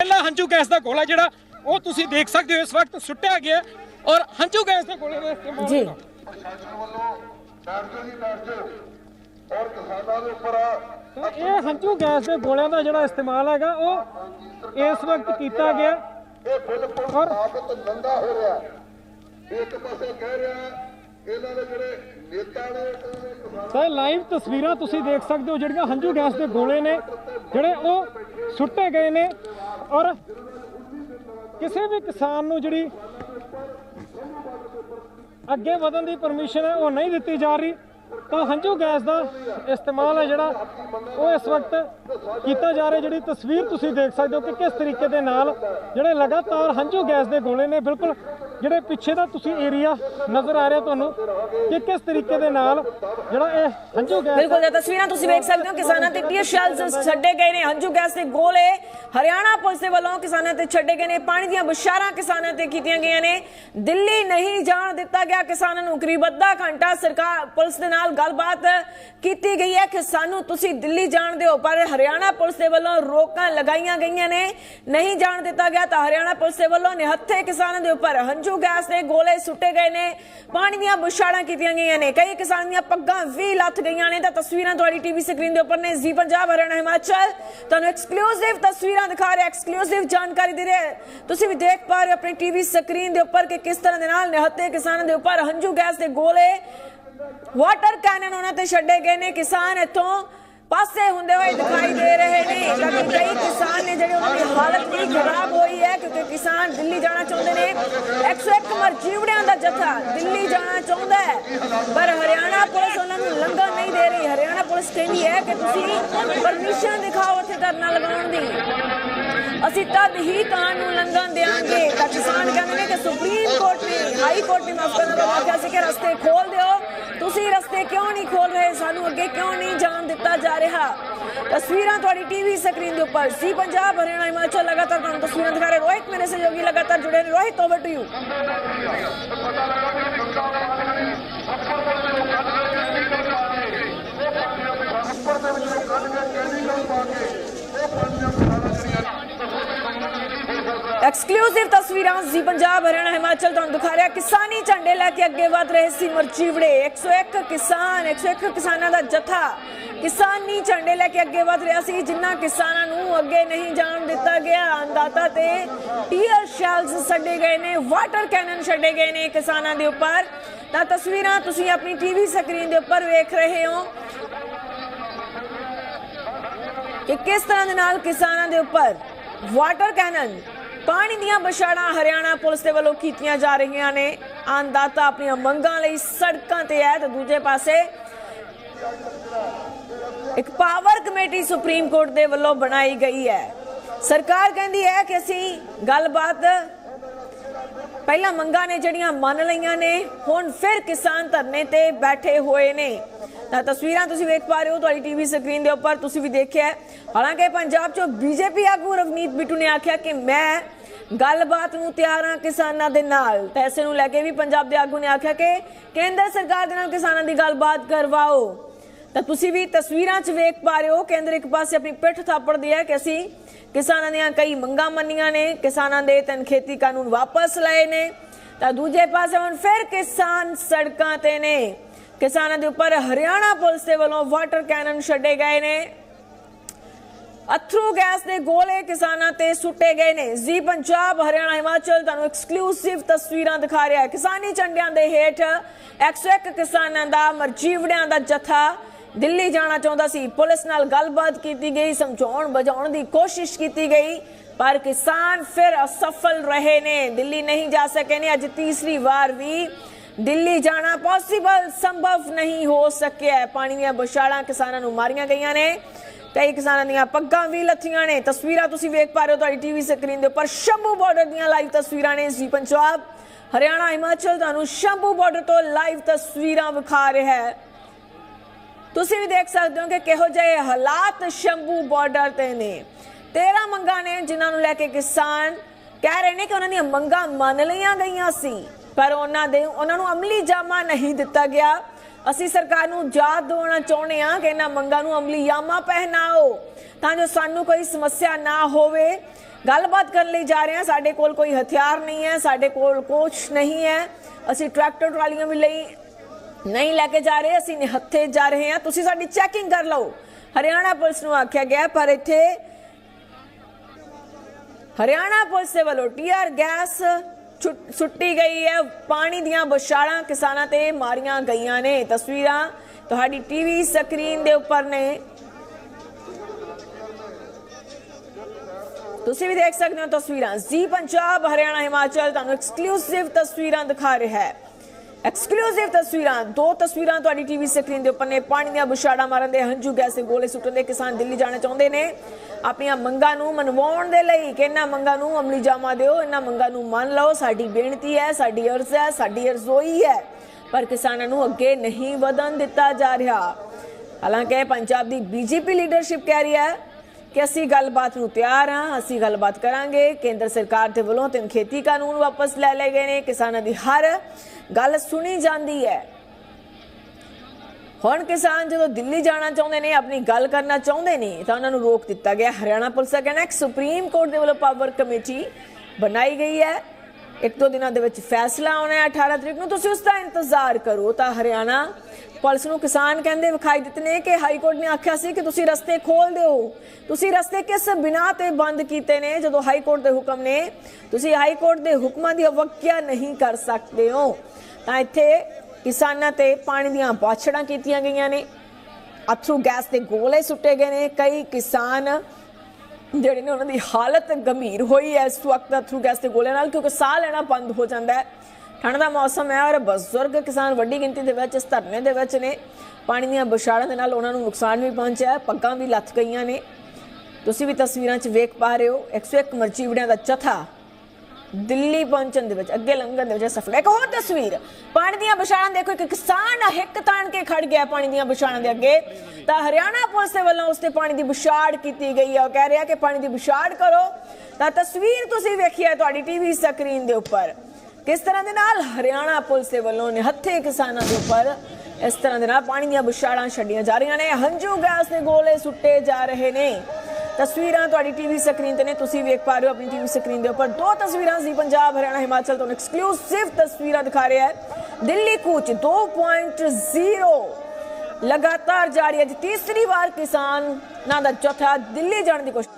ਪਹਿਲਾ ਹੰਝੂ ਗੈਸ ਦਾ ਗੋਲਾ ਜਿਹੜਾ ਉਹ ਤੁਸੀਂ ਦੇਖ ਸਕਦੇ ਹੋ ਇਸ ਵਕਤ ਸੁੱਟਿਆ ਗਿਆ ਔਰ ਹੰਝੂ ਗੈਸ ਦੇ ਗੋਲੇ ਦਾ ਇਸਤੇਮਾਲ ਜੀ। ਪ੍ਰਸ਼ਾਸਨ ਵੱਲੋਂ ਬੈਠ ਜਾਓ ਜੀ ਬੈਠ ਜਾਓ ਔਰ ਕਿਸਾਨਾਂ ਦੇ ਉੱਪਰ ਤਾਂ ਇਹ ਹੰਝੂ ਗੈਸ ਦੇ ਗੋਲਿਆਂ ਦਾ ਜਿਹੜਾ ਇਸਤੇਮਾਲ ਹੈਗਾ ਉਹ ਇਸ ਵਕਤ ਕੀਤਾ ਗਿਆ। ਇਹ ਬਿਲਕੁਲ ਔਰ- ਸਾਬਤ ਨੰਗਾ ਹੋ ਰਿਹਾ ਇੱਕ ਪਾਸੇ ਕਹਿ ਰਿਹਾ ਇਹਨਾਂ ਦੇ ਜਿਹੜੇ ਨੇਤਾ ਨੇ ਇਹਨਾਂ ਨੇ ਕਿਸਾਨਾਂ ਤਾਂ ਲਾਈਵ ਤਸਵੀਰਾਂ ਤੁਸੀਂ ਦੇਖ ਸਕਦੇ ਹੋ ਜਿਹੜੀਆਂ ਹੰਝੂ ਗੈਸ ਦੇ ਗੋਲੇ ਨੇ ਜਿਹੜੇ ਉਹ ਸੁੱਟੇ ਗਏ ਨੇ। ਔਰ ਕਿਸੇ ਵੀ ਕਿਸਾਨ ਨੂੰ ਜਿਹੜੀ ਅੱਗੇ ਵਧਣ ਦੀ ਪਰਮਿਸ਼ਨ ਹੈ, ਉਹ ਨਹੀਂ ਦਿੱਤੀ ਜਾ ਰਹੀ, ਤਾਂ ਹੰਝੂ ਗੈਸ ਦਾ ਇਸਤੇਮਾਲ ਹੈ ਜਿਹੜਾ, ਉਹ ਇਸ ਵਕਤ ਕੀਤਾ ਜਾ ਰਿਹਾ, ਜਿਹੜੀ ਤਸਵੀਰ ਤੁਸੀਂ ਦੇਖ ਸਕਦੇ ਹੋ ਕਿ ਕਿਸ ਤਰੀਕੇ ਦੇ ਨਾਲ ਜਿਹੜੇ ਲਗਾਤਾਰ ਹੰਝੂ ਗੈਸ ਦੇ ਗੋਲੇ ਨੇ, ਬਿਲਕੁਲ ਜਿਹੜੇ ਪਿੱਛੇ ਦਾ ਤੁਸੀਂ ਏਰੀਆ ਨਜ਼ਰ ਆ ਰਿਹਾ ਤੁਹਾਨੂੰ, ਕਿ ਕਿਸ ਤਰੀਕੇ ਦੇ ਨਾਲ ਜਿਹੜਾ ਇਹ ਹੰਝੂ ਗੈਸ ਬਿਲਕੁਲ, ਇਹ ਤਸਵੀਰਾਂ ਤੁਸੀਂ ਵੇਖ ਸਕਦੇ ਹੋ, ਕਿਸਾਨਾਂ ਤੇ ਟੀਅਰ ਸ਼ੈਲਸ ਛੱਡੇ ਗਏ ਨੇ, ਹੰਝੂ ਗੈਸ ਦੇ ਗੋਲੇ ਹਰਿਆਣਾ ਪੁਲਿਸ ਦੇ ਵੱਲੋਂ ਕਿਸਾਨਾਂ ਤੇ ਛੱਡੇ ਗਏ ਨੇ, ਪਾਣੀ ਦੀਆਂ ਬੁਸ਼ਾਰਾਂ ਕਿਸਾਨਾਂ ਤੇ ਕੀਤੀਆਂ ਗਈਆਂ ਨੇ। ਦਿੱਲੀ ਨਹੀਂ ਜਾਣ ਦਿੱਤਾ ਗਿਆ ਕਿਸਾਨਾਂ ਨੂੰ, ਕਰੀਬ ਅੱਧਾ ਘੰਟਾ ਸਰਕਾਰ ਪੁਲਿਸ ਦੇ ਨਾਲ ਗੱਲਬਾਤ ਕੀਤੀ ਗਈ ਹੈ ਕਿ ਸਾਨੂੰ ਤੁਸੀਂ ਦਿੱਲੀ ਜਾਣ ਦਿਓ, ਪਰ ਹਰਿਆਣਾ ਪੁਲਿਸ ਦੇ ਵੱਲੋਂ ਰੋਕਾਂ ਲਗਾਈਆਂ ਗਈਆਂ ਨੇ। ਨਹੀਂ ਜਾਣ ਦਿੱਤਾ ਗਿਆ ਤਾਂ ਹਰਿਆਣਾ ਪੁਲਿਸ ਦੇ ਵੱਲੋਂ ਨਿਹੱਥੇ ਕਿਸਾਨਾਂ ਦੇ ਉੱਪਰ ਹੰਝੂ ਗੈਸ ਦੇ ਗੋਲੇ ਸੁੱਟੇ ਗਏ ਨੇ, ਪਾਣੀ ਦੀਆਂ ਬੁਛਾੜਾਂ ਕੀਤੀਆਂ ਗਈਆਂ ਨੇ। ਕਈ ਕਿਸਾਨਾਂ ਦੀਆਂ ਪੱਗਾਂ ਵੀ ਲੱਥ ਗਈਆਂ ਨੇ। ਤਾਂ ਤਸਵੀਰਾਂ ਤੁਹਾਡੀ ਟੀਵੀ ਸਕਰੀਨ ਦੇ ਉੱਪਰ ਨੇ। ਜੀ ਪੰਜਾਬ, ਹਰਿਆਣਾ, ਹਿਮਾਚਲ। ਤੁਹਾਨੂੰ ਐਕਸਕਲੂਸਿਵ ਤਸਵੀਰਾਂ ਦਿਖਾ ਰਿਹਾ ਐਕਸਕਲੂਸਿਵ ਜਾਣਕਾਰੀ ਦੇ ਰਿਹਾ। ਤੁਸੀਂ ਵੀ ਦੇਖ ਪਾ ਰਹੇ ਹੋ ਆਪਣੀ ਟੀਵੀ ਸਕਰੀਨ ਦੇ ਉੱਪਰ ਕਿ ਕਿਸ ਤਰ੍ਹਾਂ ਦੇ ਨਾਲ ਨਿਹੱਤੇ ਕਿਸਾਨਾਂ ਦੇ ਉੱਪਰ ਹੰਝੂ ਗੈਸ ਦੇ ਗੋਲੇ ਵਾਟਰ ਕੈਨਨ ਉਹਨਾਂ ਤੇ ਛੱਡੇ ਗਏ ਨੇ। ਕਿਸਾਨ ਇੱਥੋਂ ਪਾਸੇ ਹੁੰਦੇ ਹੋਏ ਦਿਖਾਈ ਦੇ ਰਹੇ ਨੇ। ਤਾਂ ਕਈ ਕਿਸਾਨ ਨੇ ਜਿਹੜੇ ਉਹਨਾਂ ਦੀ ਹਾਲਤ ਵੀ ਖਰਾਬ ਹੋਈ ਹੈ, ਕਿਉਂਕਿ ਕਿਸਾਨ ਦਿੱਲੀ ਜਾਣਾ ਚਾਹੁੰਦੇ ਨੇ। 101 ਮਰਜੀਵੜਿਆਂ ਦਾ ਜਥਾ ਦਿੱਲੀ ਜਾਣਾ ਚਾਹੁੰਦਾ ਹੈ। ਪਰ ਹਰਿਆਣਾ ਪੁਲਿਸ ਉਹਨਾਂ ਨੂੰ ਲੰਘਣ ਨਹੀਂ ਦੇ ਰਹੀ। ਹਰਿਆਣਾ ਪੁਲਿਸ ਕਹਿੰਦੀ ਹੈ ਕਿ ਤੁਸੀਂ ਪਰਮਿਸ਼ਨ ਦਿਖਾਓ ਉੱਥੇ ਧਰਨਾ ਲਗਾਉਣ ਦੀ। ਅਸੀਂ ਤਦ ਹੀ ਕਾਂ ਨੂੰ ਲੰਘਣ ਦੇਵਾਂਗੇ। ਤਾਂ ਕਿਸਾਨ ਕਹਿੰਦੇ ਨੇ ਕਿ ਸੁਪਰੀਮ ਕੋਰਟ ਨੇ, ਹਾਈ ਕੋਰਟ ਨੇ ਮਾਫ ਕਰਨਾ ਆਖਿਆ ਸੀ ਕਿ ਰਸਤੇ ਖੋਲ ਦਿਓ। ਤੁਸੀਂ ਰਸਤੇ ਕਿਉਂ ਨਹੀਂ ਖੋਲ ਰਹੇ? ਸਾਨੂੰ ਅੱਗੇ ਕਿਉਂ ਨਹੀਂ ਜਾਣ ਦਿੱਤਾ ਜਾ ਰਿਹਾ? ਤਸਵੀਰਾਂ ਤੁਹਾਡੀ ਟੀਵੀ ਸਕਰੀਨ ਦੇ ਉੱਪਰ ਸੀ ਪੰਜਾਬ, ਹਰਿਆਣਾ, ਹਿਮਾਚਲ, ਲਗਾਤਾਰ ਤੁਹਾਨੂੰ ਤਸਵੀਰਾਂ ਦਿਖਾ ਰਹੇ ਰੋਹਿਤ ਮੇਰੇ ਸਹਿਯੋਗੀ ਲਗਾਤਾਰ ਜੁੜੇ ਨੇ। Rohit over to you exclusive ਤਸਵੀਰਾਂ ਜੀ ਪੰਜਾਬ, ਹਰਿਆਣਾ, ਹਿਮਾਚਲ ਤੁਹਾਨੂੰ ਦਿਖਾ ਰਿਹਾ ਕਿਸਾਨੀ ਝੰਡੇ ਲੈ ਕੇ ਅੱਗੇ ਵਧ ਰਹੇ ਸੀ ਮਰਚੀਵੜੇ। 101 ਕਿਸਾਨ 101 ਕਿਸਾਨਾਂ ਦਾ ਜਥਾ ਕਿਸਾਨੀ ਝੰਡੇ ਲੈ ਕੇ ਅੱਗੇ ਵਧ ਰਿਹਾ ਸੀ, ਜਿਨ੍ਹਾਂ ਕਿਸਾਨਾਂ ਨੂੰ ਅੱਗੇ ਨਹੀਂ ਜਾਣ ਦਿੱਤਾ ਗਿਆ। ਅੰਦਾਤਾ ਤੇ ਟੀਅਰ ਸ਼ੈਲਸ ਛੱਡੇ ਗਏ ਨੇ, ਵਾਟਰ ਕੈਨਨ ਛੱਡੇ ਗਏ ਨੇ ਕਿਸਾਨਾਂ ਦੇ ਉੱਪਰ। ਤਾਂ ਤਸਵੀਰਾਂ ਤੁਸੀਂ ਆਪਣੀ ਟੀਵੀ ਸਕਰੀਨ ਦੇ ਉੱਪਰ ਵੇਖ ਰਹੇ ਹੋ ਕਿ ਕਿਸ ਤਰ੍ਹਾਂ ਦੇ ਨਾਲ ਕਿਸਾਨਾਂ ਦੇ ਉੱਪਰ ਵਾਟਰ ਕੈਨਨ ਪਾਣੀ ਦੀਆਂ ਬਛਾੜਾਂ ਹਰਿਆਣਾ ਪੁਲਿਸ ਦੇ ਵੱਲੋਂ ਕੀਤੀਆਂ ਜਾ ਰਹੀਆਂ ਨੇ। ਆਨਦਾਤਾ ਆਪਣੀਆਂ ਮੰਗਾਂ ਲਈ ਸੜਕਾਂ ਤੇ ਹੈ ਤੇ ਦੂਜੇ ਪਾਸੇ ਇੱਕ ਪਾਵਰ ਕਮੇਟੀ ਸੁਪਰੀਮ ਕੋਰਟ ਦੇ ਵੱਲੋਂ ਬਣਾਈ ਗਈ ਹੈ। ਸਰਕਾਰ ਕਹਿੰਦੀ ਹੈ ਕਿ ਅਸੀਂ ਗੱਲਬਾਤ ਪਹਿਲਾਂ ਮੰਗਾਂ ਨੇ ਜਿਹੜੀਆਂ ਮੰਨ ਲਈਆਂ ਨੇ, ਹੁਣ ਫਿਰ ਕਿਸਾਨ ਧਰਨੇ ਤੇ ਬੈਠੇ ਹੋਏ ਨੇ। ਤਾਂ ਤਸਵੀਰਾਂ ਤੁਸੀਂ ਵੇਖ ਪਾ ਰਹੇ ਹੋ ਤੁਹਾਡੀ ਟੀਵੀ ਸਕਰੀਨ ਦੇ ਉੱਪਰ, ਤੁਸੀਂ ਵੀ ਦੇਖਿਆ ਹਾਲਾਂਕਿ ਪੰਜਾਬ 'ਚੋਂ ਬੀਜੇਪੀ ਆਗੂ ਰਵਨੀਤ ਬਿੱਟੂ ਨੇ ਆਖਿਆ ਕਿ ਮੈਂ ਗੱਲਬਾਤ ਨੂੰ ਤਿਆਰ ਹਾਂ ਕਿਸਾਨਾਂ ਦੇ ਨਾਲ। ਤਾਂ ਇਸੇ ਨੂੰ ਲੈ ਕੇ ਵੀ ਪੰਜਾਬ ਦੇ ਆਗੂ ਨੇ ਆਖਿਆ ਕਿ ਕੇਂਦਰ ਸਰਕਾਰ ਦੇ ਨਾਲ ਕਿਸਾਨਾਂ ਦੀ ਗੱਲਬਾਤ ਕਰਵਾਓ। ਤਾਂ ਤੁਸੀਂ ਵੀ ਤਸਵੀਰਾਂ 'ਚ ਵੇਖ ਪਾ ਰਹੇ ਹੋ, ਕੇਂਦਰ ਇੱਕ ਪਾਸੇ ਆਪਣੀ ਪਿੱਠ ਥਾਪੜਦੀ ਹੈ ਕਿ ਅਸੀਂ ਕਿਸਾਨਾਂ ਦੀਆਂ ਕਈ ਮੰਗਾਂ ਮੰਨੀਆਂ ਨੇ, ਕਿਸਾਨਾਂ ਦੇ ਤਿੰਨ ਕਾਨੂੰਨ ਵਾਪਸ ਲਏ ਨੇ। ਤਾਂ ਦੂਜੇ ਪਾਸੇ ਹੁਣ ਫਿਰ ਕਿਸਾਨ ਸੜਕਾਂ ਤੇ ਨੇ। ਕਿਸਾਨਾਂ ਦੇ ਉੱਪਰ ਹਰਿਆਣਾ ਪੁਲਿਸ ਦੇ ਵੱਲੋਂ ਵਾਟਰ ਕੈਨਨ ਛੱਡੇ ਗਏ ਨੇ। ਅਥਰੂ ਗੈਸ ਦੇ ਗੋਲੇ ਕਿਸਾਨਾਂ ਤੇ ਸੁੱਟੇ ਗਏ ਨੇ। ਜੀ ਪੰਜਾਬ, ਹਰਿਆਣਾ, ਹਿਮਾਚਲ ਤੁਹਾਨੂੰ ਐਕਸਕਲੂਸਿਵ ਤਸਵੀਰਾਂ ਦਿਖਾ ਰਿਹਾ ਹੈ। ਕਿਸਾਨੀ ਝੰਡਿਆਂ ਦੇ ਹੇਠ 101 ਕਿਸਾਨਾਂ ਦਾ ਮਰਜੀਵੜਿਆਂ ਦਾ ਜਥਾ ਦਿੱਲੀ ਜਾਣਾ ਚਾਹੁੰਦਾ ਸੀ। ਪੁਲਿਸ ਨਾਲ ਗੱਲਬਾਤ ਕੀਤੀ ਗਈ, ਸਮਝਾਉਣ ਬਜਾਉਣ ਦੀ ਕੋਸ਼ਿਸ਼ ਕੀਤੀ ਗਈ, ਪਰ ਕਿਸਾਨ ਫਿਰ ਅਸਫਲ ਰਹੇ ਨੇ। ਦਿੱਲੀ ਨਹੀਂ ਜਾ ਸਕੇ ਨੇ। ਅੱਜ ਤੀਸਰੀ ਵਾਰ ਵੀ ਦਿੱਲੀ ਜਾਣਾ ਪੋਸੀਬਲ ਸੰਭਵ ਨਹੀਂ ਹੋ ਸਕਿਆ। ਪਾਣੀ ਦੀਆਂ ਬੁਛਾੜਾਂ ਕਿਸਾਨਾਂ ਨੂੰ ਮਾਰੀਆਂ ਗਈਆਂ ਨੇ। ਕਈ ਕਿਸਾਨਾਂ ਦੀਆਂ ਪੱਗਾਂ ਵੀ ਲੱਥੀਆਂ ਨੇ। ਤਸਵੀਰਾਂ ਤੁਸੀਂ ਵੇਖ ਪਾ ਰਹੇ ਹੋ ਤੁਹਾਡੀ ਟੀਵੀ ਸਕਰੀਨ ਦੇ ਉੱਪਰ। ਸ਼ੰਭੂ ਬਾਰਡਰ ਦੀਆਂ ਲਾਈਵ ਤਸਵੀਰਾਂ ਨੇ ਜੀ ਪੰਜਾਬ। ਹਰਿਆਣਾ, ਹਿਮਾਚਲ ਤੁਹਾਨੂੰ ਸ਼ੰਭੂ ਬਾਰਡਰ ਤੋਂ ਲਾਈਵ ਤਸਵੀਰਾਂ ਵਿਖਾ ਰਿਹਾ ਹੈ। ਤੁਸੀਂ ਵੀ ਦੇਖ ਸਕਦੇ ਹੋ ਕਿ ਕਿਹੋ ਜਿਹੇ ਹਾਲਾਤ ਸ਼ੰਭੂ ਬਾਰਡਰ ਤੇ ਨੇ। 13 ਮੰਗਾਂ ਨੇ ਜਿਨ੍ਹਾਂ ਨੂੰ ਲੈ ਕੇ ਕਿਸਾਨ ਕਹਿ ਰਹੇ ਨੇ ਕਿ ਉਹਨਾਂ ਦੀਆਂ ਮੰਗਾਂ ਮੰਨ ਲਈਆਂ ਗਈਆਂ ਸੀ, ਪਰ ਉਹਨਾਂ ਦੇ ਉਹਨਾਂ ਨੂੰ ਅਮਲੀ ਜਾਮਾ ਨਹੀਂ ਦਿੱਤਾ ਗਿਆ। ਅਸੀਂ ਸਰਕਾਰ ਨੂੰ ਯਾਦ ਦਿਵਾਉਣਾ ਚਾਹੁੰਦੇ ਹਾਂ ਕਿ ਇਹਨਾਂ ਮੰਗਾਂ ਨੂੰ ਅਮਲੀ ਜਾਮਾ ਪਹਿਨਾਓ, ਤਾਂ ਜੋ ਸਾਨੂੰ ਕੋਈ ਸਮੱਸਿਆ ਨਾ ਹੋਵੇ। ਗੱਲਬਾਤ ਕਰਨ ਲਈ ਜਾ ਰਹੇ ਹਾਂ। ਸਾਡੇ ਕੋਲ ਕੋਈ ਹਥਿਆਰ ਨਹੀਂ ਹੈ, ਸਾਡੇ ਕੋਲ ਕੁਛ ਨਹੀਂ ਹੈ। ਅਸੀਂ ਟਰੈਕਟਰ ਟਰਾਲੀਆਂ ਵੀ ਲਈ ਨਹੀਂ ਲੈ ਕੇ ਜਾ ਰਹੇ, ਅਸੀਂ ਨਿਹੱਥੇ ਜਾ ਰਹੇ ਹਾਂ। ਤੁਸੀਂ ਸਾਡੀ ਚੈਕਿੰਗ ਕਰ ਲਓ। ਹਰਿਆਣਾ ਪੁਲਿਸ ਨੂੰ ਆਖਿਆ ਗਿਆ, ਪਰ ਇੱਥੇ ਹਰਿਆਣਾ ਪੁਲਿਸ ਦੇ ਵੱਲੋਂ ਟੀਆਰ ਗੈਸ ਛੁੱਟ- ਗਈ ਹੈ। ਪਾਣੀ ਦੀਆਂ ਬੁਛਾੜਾਂ ਕਿਸਾਨਾਂ ਤੇ ਮਾਰੀਆਂ ਗਈਆਂ ਨੇ। ਤਸਵੀਰਾਂ ਤੁਹਾਡੀ ਟੀਵੀ ਸਕਰੀਨ ਦੇ ਉੱਪਰ ਨੇ। ਤੁਸੀਂ ਵੀ ਦੇਖ ਸਕਦੇ ਹੋ ਤਸਵੀਰਾਂ। ਜੀ ਪੰਜਾਬ, ਹਰਿਆਣਾ, ਹਿਮਾਚਲ ਤੁਹਾਨੂੰ ਐਕਸਕਲੂਸਿਵ ਤਸਵੀਰਾਂ ਦਿਖਾ ਰਿਹਾ ਹੈ। ਐਕਸਕਲੂਸਿਵ ਤਸਵੀਰਾਂ, ਦੋ ਤਸਵੀਰਾਂ ਤੁਹਾਡੀ ਟੀਵੀ ਸਕਰੀਨ ਦੇ ਉੱਪਰ ਨੇ। ਪਾਣੀ ਦੀਆਂ ਬੁਛਾੜਾਂ ਮਾਰਨ ਦੇ ਹੰਝੂ, ਗੈਸ ਦੇ ਗੋਲੇ ਸੁੱਟਣ ਦੇ ਕਿਸਾਨ ਦਿੱਲੀ ਜਾਣਾ ਚਾਹੁੰਦੇ ਨੇ। ਆਪਣੀਆਂ ਮੰਗਾਂ ਨੂੰ ਮਨਵਾਉਣ ਦੇ ਲਈ ਕਿ ਇਹਨਾਂ ਮੰਗਾਂ ਨੂੰ ਅਮਲੀ ਜਾਮਾ ਦਿਓ, ਇਹਨਾਂ ਮੰਗਾਂ ਨੂੰ ਮੰਨ ਲਓ। ਸਾਡੀ ਬੇਨਤੀ ਹੈ, ਸਾਡੀ ਅਰਜ਼ ਹੈ, ਸਾਡੀ ਅਰਜ਼ੋਈ ਹੈ। ਪਰ ਕਿਸਾਨਾਂ ਨੂੰ ਅੱਗੇ ਨਹੀਂ ਵਧਣ ਦਿੱਤਾ ਜਾ ਰਿਹਾ। ਹਾਲਾਂਕਿ ਪੰਜਾਬ ਦੀ ਬੀਜੇਪੀ ਲੀਡਰਸ਼ਿਪ ਕਹਿ ਰਹੀ ਹੈ ਕਿ ਅਸੀਂ ਗੱਲਬਾਤ ਨੂੰ ਤਿਆਰ ਹਾਂ, ਅਸੀਂ ਗੱਲਬਾਤ ਕਰਾਂਗੇ। ਕੇਂਦਰ ਸਰਕਾਰ ਦੇ ਵੱਲੋਂ ਤਿੰਨ ਖੇਤੀ ਕਾਨੂੰਨ ਵਾਪਸ ਲੈ ਲਏ ਗਏ ਨੇ। ਕਿਸਾਨਾਂ ਦੀ ਹਰ ਗੱਲ ਸੁਣੀ ਜਾਂਦੀ ਹੈ। ਹੁਣ ਕਿਸਾਨ ਜਦੋਂ ਦਿੱਲੀ ਜਾਣਾ ਚਾਹੁੰਦੇ ਨੇ, ਆਪਣੀ ਗੱਲ ਕਰਨਾ ਚਾਹੁੰਦੇ ਨੇ, ਤਾਂ ਉਹਨਾਂ ਨੂੰ ਰੋਕ ਦਿੱਤਾ ਗਿਆ। ਹਰਿਆਣਾ ਪੁਲਿਸ ਦਾ ਕਹਿਣਾ ਹੈ ਕਿ ਸੁਪਰੀਮ ਕੋਰਟ ਦੇ ਵੱਲੋਂ ਪਾਵਰ ਕਮੇਟੀ ਬਣਾਈ ਗਈ ਹੈ। ਇੱਕ ਦੋ ਦਿਨਾਂ ਦੇ ਵਿੱਚ ਫੈਸਲਾ ਆਉਣਾ ਹੈ 18 ਤਰੀਕ ਨੂੰ। ਤੁਸੀਂ ਉਸ ਦਾ ਇੰਤਜ਼ਾਰ ਕਰੋ ਤਾਂ ਹਰਿਆਣਾ ਪੁਲਿਸ ਨੂੰ ਕਿਸਾਨ ਕਹਿੰਦੇ ਵਿਖਾਈ ਦਿੱਤੇ ਨੇ ਕਿ ਹਾਈ ਕੋਰਟ ਨੇ ਆਖਿਆ ਸੀ ਕਿ ਤੁਸੀਂ ਰਸਤੇ ਖੋਲ ਦਿਓ। ਤੁਸੀਂ ਰਸਤੇ ਕਿਸ ਬਿਨਾ ਤੇ ਬੰਦ ਕੀਤੇ ਨੇ? ਜਦੋਂ ਹਾਈ ਕੋਰਟ ਦੇ ਹੁਕਮ ਨੇ, ਤੁਸੀਂ ਹਾਈ ਕੋਰਟ ਦੇ ਹੁਕਮਾਂ ਦੀ ਅਵੱਕਿਆ ਨਹੀਂ ਕਰ ਸਕਦੇ ਹੋ। ਤਾਂ ਇੱਥੇ ਕਿਸਾਨਾਂ ਤੇ ਪਾਣੀ ਦੀਆਂ ਬਾਛੜਾਂ ਕੀਤੀਆਂ ਗਈਆਂ ਨੇ। ਅਥਰੂ ਗੈਸ ਦੇ ਗੋਲੇ ਸੁੱਟੇ ਗਏ ਨੇ। ਕਈ ਕਿਸਾਨ ਜਿਹੜੇ ਨੇ ਉਹਨਾਂ ਦੀ ਹਾਲਤ ਗੰਭੀਰ ਹੋਈ ਹੈ ਇਸ ਵਕਤ ਅਥਰੂ ਗੈਸ ਦੇ ਗੋਲੇ ਨਾਲ, ਕਿਉਂਕਿ ਸਾਹ ਲੈਣਾ ਬੰਦ ਹੋ ਜਾਂਦਾ ਹੈ। ਠੰਡ ਦਾ ਮੌਸਮ ਹੈ ਔਰ ਬਜ਼ੁਰਗ ਕਿਸਾਨ ਵੱਡੀ ਗਿਣਤੀ ਦੇ ਵਿੱਚ ਇਸ ਧਰਨੇ ਦੇ ਵਿੱਚ ਨੇ। ਪਾਣੀ ਦੀਆਂ ਬੁਛਾੜਾਂ ਦੇ ਨਾਲ ਉਹਨਾਂ ਨੂੰ ਨੁਕਸਾਨ ਵੀ ਪਹੁੰਚਿਆ ਹੈ, ਪੱਗਾਂ ਵੀ ਲੱਥ ਗਈਆਂ ਨੇ। ਤੁਸੀਂ ਵੀ ਤਸਵੀਰਾਂ 'ਚ ਵੇਖ ਪਾ ਰਹੇ ਹੋ 101 ਮਰਚੀਵੜਿਆਂ ਦਾ ਚਥਾ ਦਿੱਲੀ ਪਹੁੰਚਣ ਦੇ ਵਿੱਚ, ਅੱਗੇ ਲੰਘਣ ਦੇ ਵਿੱਚ ਸਫਲ ਇੱਕ ਹੋਰ ਤਸਵੀਰ, ਪਾਣੀ ਦੀਆਂ ਬੁਛਾੜਾਂ ਦੇਖੋ, ਇੱਕ ਕਿਸਾਨ ਹਿੱਕ ਤਾਣ ਕੇ ਖੜ ਗਿਆ ਪਾਣੀ ਦੀਆਂ ਬੁਛਾੜਾਂ ਦੇ ਅੱਗੇ। ਤਾਂ ਹਰਿਆਣਾ ਪੁਲਿਸ ਦੇ ਵੱਲੋਂ ਉਸ ਤੇ ਪਾਣੀ ਦੀ ਬੁਛਾੜ ਕੀਤੀ ਗਈ ਹੈ। ਉਹ ਕਹਿ ਰਿਹਾ ਕਿ ਪਾਣੀ ਦੀ ਬੁਛਾੜ ਕਰੋ। ਤਾਂ ਤਸਵੀਰ ਤੁਸੀਂ ਵੇਖੀ ਹੈ ਤੁਹਾਡੀ ਟੀਵੀ ਸਕਰੀਨ ਦੇ ਉੱਪਰ। ਕਿਸ ਤਰ੍ਹਾਂ ਦੇ ਨਾਲ? ਹਰਿਆਣਾ ਪੁਲਿਸ ਦੇ ਵੱਲੋਂ ਨਿਹੱਥੇ ਕਿਸਾਨਾਂ ਦੇ ਉੱਪਰ ਇਸ ਤਰ੍ਹਾਂ ਦੇ ਨਾਲ ਪਾਣੀ ਦੀਆਂ ਬੁਛਾੜਾਂ ਛੱਡੀਆਂ ਜਾ ਰਹੀਆਂ ਨੇ। ਹੰਝੂ ਗੈਸ ਦੇ ਗੋਲੇ ਸੁੱਟੇ ਜਾ ਰਹੇ ਨੇ। ਤਸਵੀਰਾਂ ਤੁਹਾਡੀ ਟੀਵੀ ਸਕਰੀਨ ਤੇ ਨੇ, ਤੁਸੀਂ ਵੇਖ ਪਾ ਰਹੇ ਹੋ ਆਪਣੀ ਟੀਵੀ ਸਕਰੀਨ ਦੇ ਉੱਪਰ। ਦੋ ਤਸਵੀਰਾਂ ਸੀ ਪੰਜਾਬ, ਹਰਿਆਣਾ, ਹਿਮਾਚਲ ਤੋਂ ਐਕਸਕਲੂਸਿਵ ਤਸਵੀਰਾਂ ਦਿਖਾ ਰਿਹਾ ਹੈ। ਦਿੱਲੀ ਕੂਚ 2.0 ਲਗਾਤਾਰ ਜਾਰੀ ਹੈ। ਜੀ ਤੀਸਰੀ ਵਾਰ ਕਿਸਾਨਾਂ ਦਾ ਚੌਥਾ ਦਿੱਲੀ ਜਾਣ ਦੀ ਕੋਸ਼ਿਸ਼